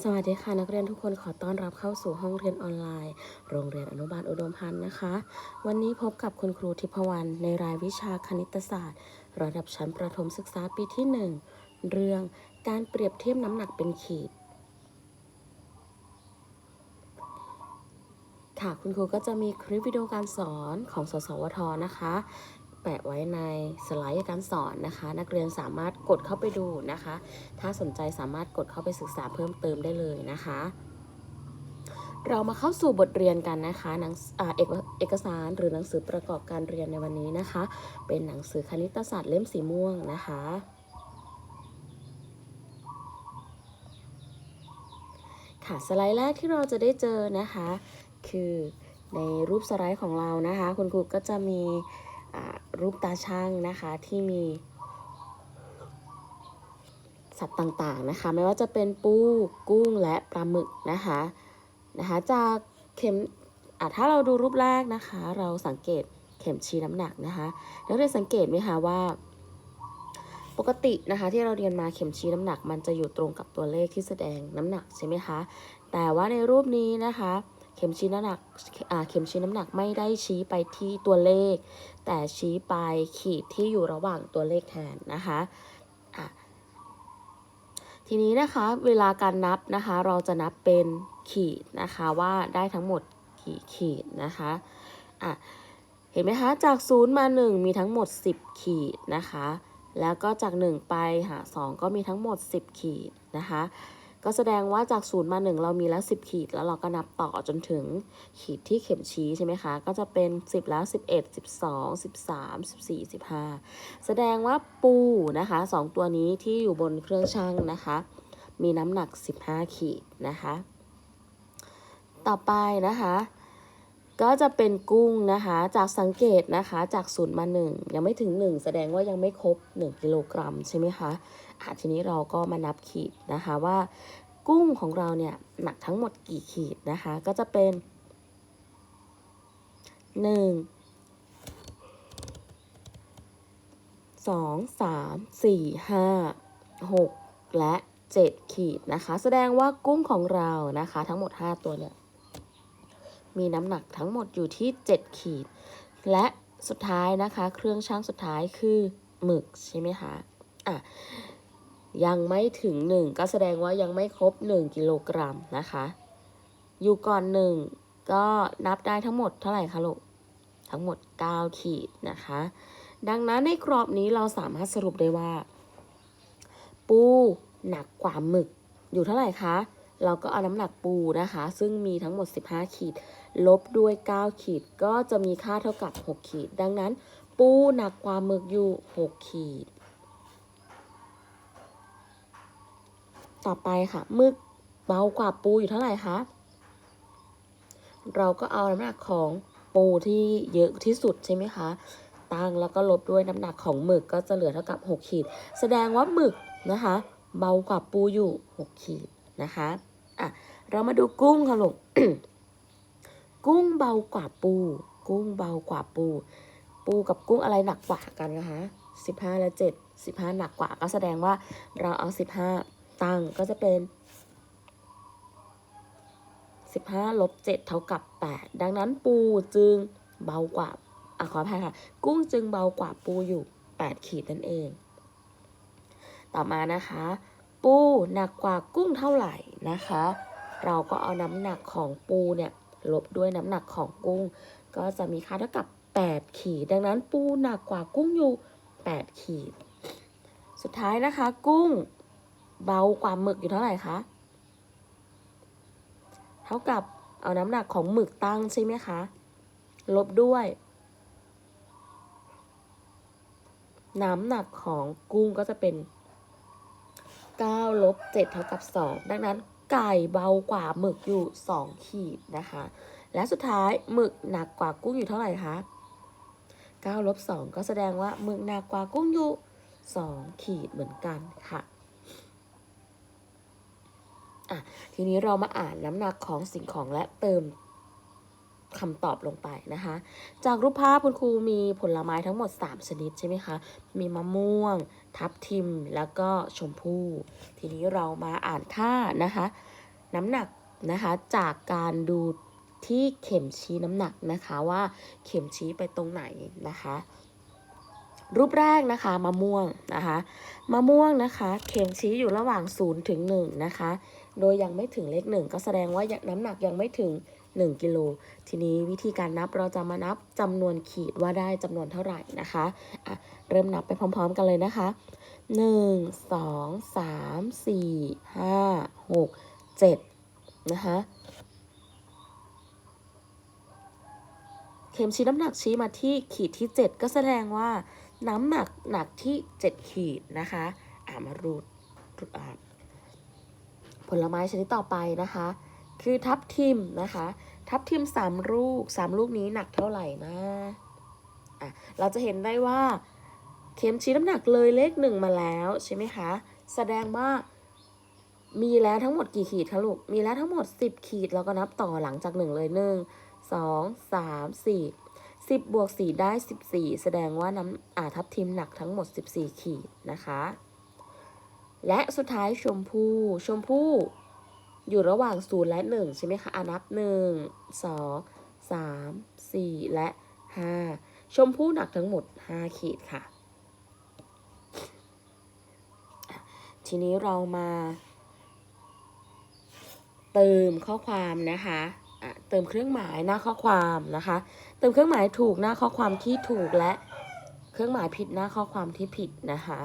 สวัสดีค่ะนักเรียนทุกคนขอต้อนรับเข้าสู่ห้องเรียนออนไลน์ โรงเรียนอนุบาลอุดมพันธ์นะคะ วันนี้พบกับคุณครูทิพวรรณในรายวิชาคณิตศาสตร์ ระดับชั้นประถมศึกษาปีที่ 1 เรื่องการเปรียบเทียบน้ำหนักเป็นขีด ค่ะคุณครูก็จะมีคลิปวิดีโอการสอนของสสวทนะคะ แปะไว้ในสไลด์การสอนนะคะ นักเรียนสามารถกดเข้าไปดูนะคะ ถ้าสนใจสามารถกดเข้าไปศึกษาเพิ่มเติมได้เลยนะคะ เรามาเข้าสู่บทเรียนกันนะคะหนังอ่าเอกเอกสารหรือหนังสือประกอบการเรียนในวันนี้นะคะ เป็นหนังสือคณิตศาสตร์เล่มสีม่วงนะคะค่ะสไลด์แรกที่เราจะได้เจอนะคะ คือในรูปสไลด์ของเรานะคะ คุณครูก็จะมี รูปตาช่างนะคะที่มีสัตว์ต่างๆนะคะ ไม่ว่าจะเป็นปูกุ้งและปลาหมึกนะคะนะคะจากเข็มถ้าเราดูรูปแรกนะคะ เราสังเกตเข็มชี้น้ำหนักนะคะแล้วได้สังเกตไหมคะว่า ปกตินะคะที่เราเรียนมาเข็มชี้น้ำหนัก มันจะอยู่ตรงกับตัวเลขที่แสดงน้ำหนักใช่ไหมคะแต่ว่าในรูปนี้นะคะ เข็มชี้น้ำหนักเข็มชี้น้ำหนักไม่ได้ชี้ไปที่ตัวเลข แต่ชี้ไปขีดที่อยู่ระหว่างตัวเลขแทนนะคะะทีนี้นะคะเวลาการนับนะคะเราจะนับเป็นขีดนะคะว่าได้ทั้งหมดกี่ขีดนะคะอะเห็นไหมคะจาก 0 มา 1 มีทั้งหมด 10 ขีดนะคะ แล้วก็จาก 1 ไปหา 2 ก็มีทั้งหมด 10 ขีดนะคะ ก็แสดงว่าจาก0มา1เรามีแล้ว10ขีด แล้วเราก็นับต่อจนถึงขีดที่เข็มชี้ใช่ไหมคะ ก็จะเป็น10แล้ว11 12 13 14 15แสดงว่าปูนะคะ2ตัวนี้ที่อยู่บนเครื่องชั่งนะคะ มีน้ำหนัก15ขีดนะคะ ต่อไปนะคะ ก็จะเป็นกุ้งนะคะ จากสังเกตนะคะจากศูนย์มา1ยังไม่ถึง1แสดงว่ายังไม่ครบ1กิโลกรัมใช่ไหมคะอะทีนี้เราก็มานับขีดนะคะว่า กุ้งของเราเนี่ยหนักทั้งหมดกี่ขีดนะคะ ก็จะเป็น1 2 3 4 5 6และ 7 ขีดนะคะ แสดงว่ากุ้งของเรานะคะ ทั้งหมด 5 ตัวเนี่ย มีน้ำหนักทั้งหมดอยู่ที่ 7 ขีด และสุดท้ายนะคะ เครื่องชั่งสุดท้ายคือหมึกใช่ไหมคะอะยังไม่ถึง 1 ก็แสดงว่ายังไม่ครบ 1 กิโลกรัมนะคะ อยู่ก่อน 1 ก็นับได้ทั้งหมดเท่าไหร่คะลูกทั้งหมด 9 ขีดนะคะ ดังนั้นในกรอบนี้เราสามารถสรุปได้ว่า ปูหนักกว่าหมึก อยู่เท่าไหร่คะ เราก็เอาน้ำหนักปูนะคะ ซึ่งมีทั้งหมด 15 ขีด ลบด้วย 9 ขีดก็จะมีค่าเท่ากับ 6 ขีด ดังนั้น ปูหนักกว่าหมึกอยู่ 6 ขีด ต่อไปค่ะหมึกเบากว่าปูอยู่เท่าไหร่คะ เราก็เอาน้ำหนักของปูที่เยอะที่สุดใช่ไหมคะ ตั้งแล้วก็ลบด้วยน้ำหนักของหมึกก็จะเหลือเท่ากับ 6 ขีด แสดงว่าหมึกนะคะ เบากว่าปูอยู่ 6 ขีดนะคะ อะ เรามาดูกุ้งค่ะลูก กุ้งเบากว่าปู กุ้งเบากว่าปู ปูกับกุ้งอะไรหนักกว่ากันนะคะ15และ7 15หนักกว่าก็แสดงว่าเราเอา15ตั้งก็จะเป็น15ลบ7เท่ากับ8ดังนั้นปูจึงเบากว่าอะขออภัยค่ะ กุ้งจึงเบากว่าปูอยู่8ขีดนั่นเอง ต่อมานะคะ ปูหนักกว่ากุ้งเท่าไหร่นะคะ เราก็เอาน้ำหนักของปูเนี่ย ลบด้วยน้ำหนักของกุ้ง ก็จะมีค่าเท่ากับ 8 ขีด ดังนั้นปูหนักกว่ากุ้งอยู่ 8 ขีด สุดท้ายนะคะ กุ้งเบากว่าหมึกอยู่เท่าไหร่คะ เท่ากับเอาน้ำหนักของหมึกตั้งใช่ไหมคะ ลบด้วย น้ำหนักของกุ้งก็จะเป็น9ลบ7เท่ากับ 2 ดังนั้น ไก่เบากว่าหมึกอยู่ 2 ขีดนะคะ และสุดท้ายหมึกหนักกว่ากุ้งอยู่เท่าไหร่คะ9ลบ2ก็แสดงว่าหมึกหนักกว่ากุ้งอยู่ 2 ขีดเหมือนกันค่ะอะ ทีนี้เรามาอ่านน้ำหนักของสิ่งของและเติม คำตอบลงไปนะคะ จากรูปภาพคุณครูมีผลไม้ทั้งหมด 3 ชนิดใช่ไหมคะ มีมะม่วง ทับทิม แล้วก็ชมพู่ทีนี้เรามาอ่านค่านะคะ น้ำหนักนะคะจากการดูที่เข็มชี้น้ำหนักนะคะว่าเข็มชี้ไปตรงไหนนะคะ รูปแรกนะคะมะม่วงนะคะมะม่วงนะคะ เข็มชี้อยู่ระหว่าง0ถึง1นะคะ โดยยังไม่ถึงเลข1ก็แสดงว่าน้ำหนักยังไม่ถึง 1 กิโล ทีนี้วิธีการนับเราจะมานับจำนวนขีดว่าได้จำนวนเท่าไหร่นะคะะเริ่มนับไปพร้อม ๆ กันเลยนะคะ 1 2 3 4 5 6 7 นะคะเข็มชี้น้ำหนักชี้มาที่ขีดที่ 7 ก็แสดงว่าน้ำหนักหนักที่ 7 ขีดนะคะ อ่ามารูดอ่า ลไม้ชนิดต่อไปนะคะ คือทับทิมนะคะ ทับทิม3ลูก3ลูกนี้หนักเท่าไหร่นะอะเราจะเห็นได้ว่า เข็มชี้น้ำหนักเลยเลขหนึ่งมาแล้วใช่ไหมคะ แสดงว่ามีแล้วทั้งหมดกี่ขีดคะลูก มีแล้วทั้งหมด 10 ขีดเราก็นับต่อหลังจากหนึ่งเลยหนึ่งสองสามสี่สิบบวกสี่ได้สิบสี่แสดงว่าน้ำอาทับทิมหนักทั้งหมดสิบสี่ขีดนะคะ และสุดท้ายชมพู่ ชมพู่ อยู่ระหว่างศูนย์และหนึ่งใช่ไหมคะอานับหนึ่งสองสามสี่และห้าชมพู่หนักทั้งหมดห้าขีดค่ะ ทีนี้เรามาเติมข้อความนะคะอะเติมเครื่องหมายหน้าข้อความนะคะ เติมเครื่องหมายถูกหน้าข้อความที่ถูกและเครื่องหมายผิดหน้าข้อความที่ผิดนะคะ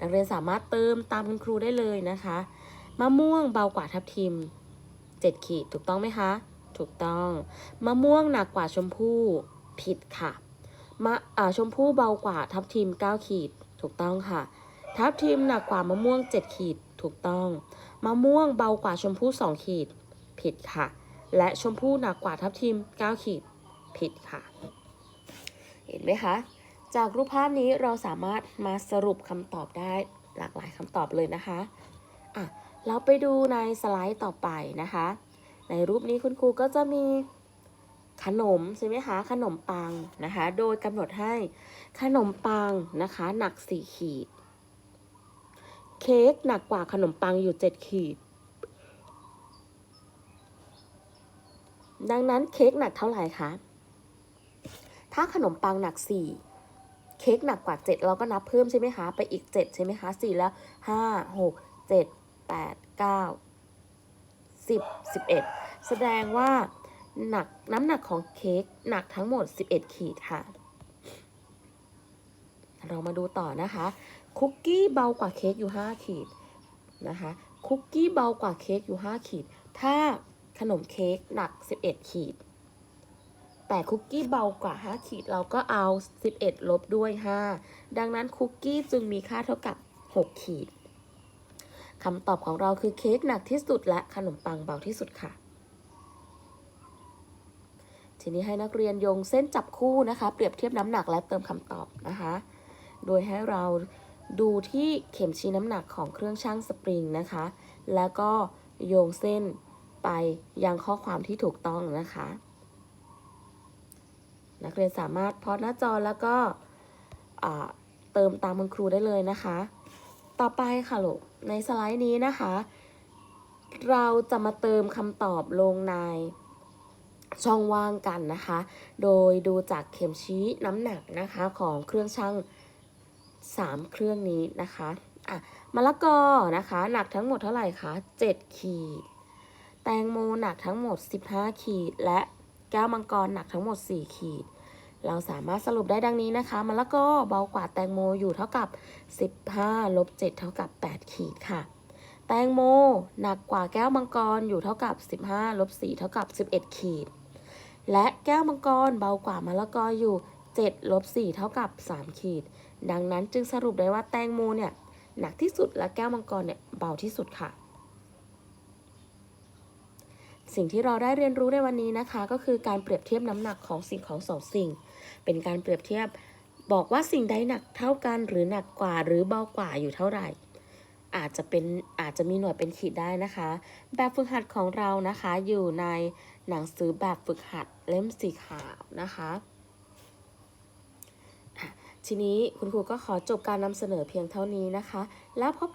นักเรียนสามารถเติมตามคุณครูได้เลยนะคะ มะม่วงเบากว่าทับทิม 7 ขีดถูกต้องไหมคะ ถูกต้อง มะม่วงหนักกว่าชมพู่ผิดค่ะ มะอ่าชมพู่เบากว่าทับทิม 9 ขีดถูกต้องค่ะ ทับทิมหนักกว่ามะม่วง 7 ขีดถูกต้อง มะม่วงเบากว่าชมพู่ 2 ขีด ผิดค่ะ และชมพู่หนักกว่าทับทิม 9 ขีดผิดค่ะ เห็นไหมคะ จากรูปภาพนี้เราสามารถมาสรุปคำตอบได้หลากหลายคำตอบเลยนะคะอะเราไปดูในสไลด์ต่อไปนะคะ ในรูปนี้คุณครูก็จะมีขนมใช่ไหมคะขนมปังนะคะ โดยกำหนดให้ขนมปังนะคะ หนัก 4 ขีด เค้กหนักกว่าขนมปังอยู่ 7 ขีด ดังนั้นเค้กหนักเท่าไหร่คะถ้าขนมปังหนัก 4 เค้กหนักกว่า 7 เราก็นับเพิ่มใช่ไหมคะ ไปอีก 7 ใช่ไหมคะ4แล้ว 5 6 7 8 9 10 11 แสดงว่าหนักน้ำหนักของเค้กหนักทั้งหมด 11 ขีดค่ะ เรามาดูต่อนะคะ คุกกี้เบากว่าเค้กอยู่ 5 ขีดนะคะ คุกกี้เบากว่าเค้กอยู่ 5 ขีด ถ้าขนมเค้กหนัก 11 ขีด แต่คุกกี้เบากว่า 5 ขีดเราก็เอา 11 ลบด้วย 5 ดังนั้นคุกกี้จึงมีค่าเท่ากับ 6 ขีดคำตอบของเราคือเค้กหนักที่สุดและขนมปังเบาที่สุดค่ะ ทีนี้ให้นักเรียนโยงเส้นจับคู่นะคะ เปรียบเทียบน้ำหนักและเติมคำตอบนะคะ โดยให้เราดูที่เข็มชี้น้ำหนักของเครื่องชั่งสปริงนะคะ แล้วก็โยงเส้นไปยังข้อความที่ถูกต้องนะคะ นักเรียนสามารถพอหน้าจอแล้วก็เติมตามคุณครูได้เลยนะคะ ต่อไปค่ะลูกในสไลด์นี้นะคะ เราจะมาเติมคำตอบลงในช่องว่างกันนะคะ โดยดูจากเข็มชี้น้ำหนักนะคะของเครื่องชั่ง3 เครื่องนี้นะคะอะมะละกอนะคะ หนักทั้งหมดเท่าไหร่คะ 7 ขีด แตงโมหนักทั้งหมด 15 ขีด และแก้วมังกรหนักทั้งหมด 4 ขีด เราสามารถสรุปได้ดังนี้นะคะมะละกอเบากว่าแตงโมอยู่เท่ากับ 15ลบ7เท่ากับ 8 ขีดค่ะ แตงโมหนักกว่าแก้วมังกรอยู่เท่ากับ 15ลบ4เท่ากับ 11 ขีด และแก้วมังกรเบากว่ามะละกออยู่7ลบ4เท่ากับ 3 ขีด ดังนั้นจึงสรุปได้ว่าแตงโมเนี่ยหนักที่สุดและแก้วมังกรเนี่ยเบาที่สุดค่ะ สิ่งที่เราได้เรียนรู้ในวันนี้นะคะ ก็คือการเปรียบเทียบน้ำหนักของสิ่งของสองสิ่ง เป็นการเปรียบเทียบบอกว่าสิ่งใดหนักเท่ากันหรือหนักกว่าหรือเบากว่าอยู่เท่าไหร่ อาจจะเป็นอาจจะมีหน่วยเป็นขีดได้นะคะ แบบฝึกหัดของเรานะคะอยู่ในหนังสือแบบฝึกหัดเล่มสีขาวนะคะอะทีนี้คุณครูก็ขอจบการนำเสนอเพียงเท่านี้นะคะ แล้วพบกัน